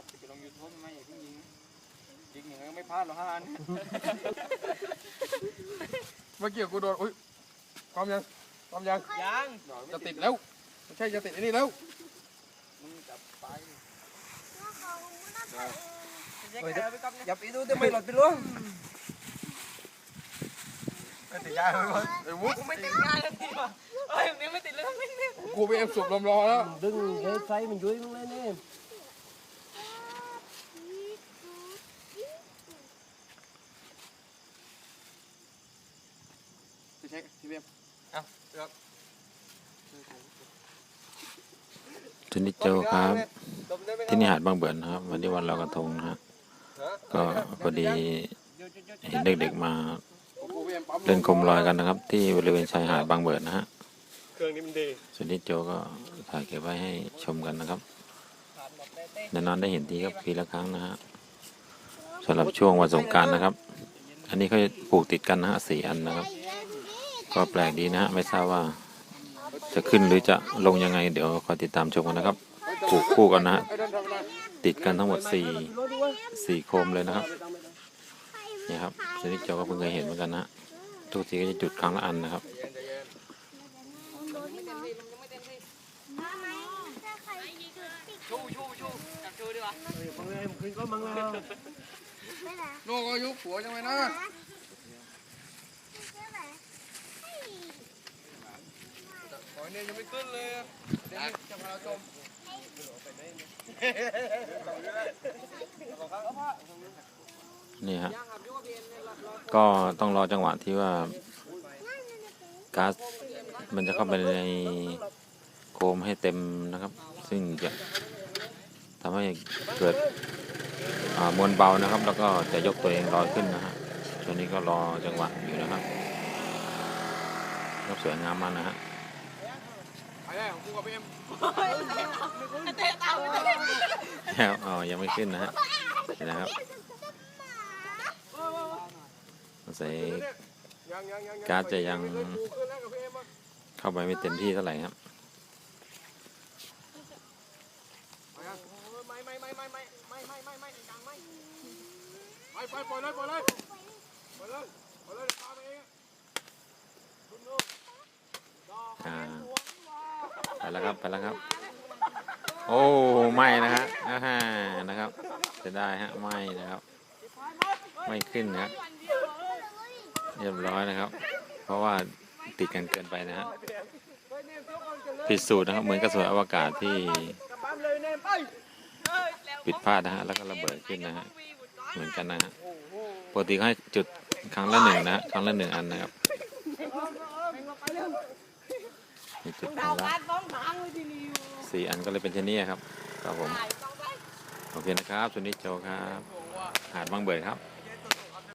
ครับจะไปลงยูทูบไม่อย่าเพิ่งยิงยิงอย่างนั้นไม่พลาดหรอกฮะอันเนี่ยเมื่อกี้กูโดนอุ้ยพร้อมยังพร้อมยังยังจะติดแล้วไม่ใช่จะติดไอ้นี่แล้วมึงจับไปอย่าไปดูทำไมหลอดไปล้วงไม่ติดยาเลยมั้งไอ้วุ้ไม่ติดงานแล้วทีว่ะเอ้ยยังไม่ติดเลยไม่ติดกูไปเอ็มสูบลมรอแล้วดึงเฮ้ยไฟมันยุ่ยมึงเลยนี่ เช็คพี่เบียมทุนิโจครับที่นี่หาดบางเบิร์นนะครับ วันนี้วันลอยกระทงนะฮะก็พอดีเห็นเด็กๆมากูไปเอ็มปั๊มเล่นโคมลอยกันนะครับ ที่บริเวณชายหาดบางเบิร์นนะฮะเครื่องนี้มันดีส่วนนิโจก็ถ่ายเก็บไว้ให้ชมกันนะครับนานๆได้เห็นทีครับปีละครั้งนะฮะสำหรับช่วงวันสงกรารนะครับ อันนี้เขาปลูกติดกันนะฮะสี่อันนะครับ ก็แปลกดีนะฮะไม่ทราบว่าจะขึ้นหรือจะลงยังไง เดี๋ยวคอยติดตามชมกันนะครับปลูกคู่กันนะฮะไอ้เดินทำอะไรติดกันทั้งหมดสี่สี่โคมเลยนะครับนี่ครับชนิดโจก็เพิ่งเคยเห็นเหมือนกันนะฮะทุกทีก็จะจุดครั้งละอันนะครับชูชูชูจับชูดีกว่ามังเลยมันขึ้นก็มังเลยโลกอายุผัวยังไงนะขอ เนี่ยยังไม่ขึ้นเลยเดี๋ยวจะพาชมนี่ฮะ ก็ต้องรอจังหวะที่ว่าก๊าซมันจะเข้าไปในโคมให้เต็มนะครับ ซึ่งจะทำให้เกิดมวลเบานะครับ แล้วก็จะยกตัวเองลอยขึ้นนะฮะช่วงนี้ก็รอจังหวะอยู่นะครับก็สวยงามมากนะฮะ ไปได้ของกูกับเอ็มเตะตาเตะแล้วอ๋อยังไม่ขึ้นนะฮะเห็นะครับใส่การจะยังเข้าไปไม่เต็มที่เท่าไหร่ครับไปไปปล่อยเลยปล่อยเลยปล่อยเลย แล้วครับไปแล้วครับ โอ้ไม่นะฮะอ่าฮะนะครับจะได้ฮะไม่นะครับ ไม่ขึ้นนะเรียบร้อยนะครับ เพราะว่าติดกันเกินไปนะฮะผิดสูตรนะครับเหมือนกระสวยอวกาศที่ผิดพลาดนะฮะแล้วก็ระเบิดขึ้นนะฮะเหมือนกันนะฮะปกติให้จุดครั้งละหนึ่งนะครั้งละหนึ่งอันนะครับ นี่จุดครั้งละสี่อันก็เลยเป็นเช่นนี้ครับครับผมโอเคนะครับสุนิจโจครับ หาดบางเบิดครับ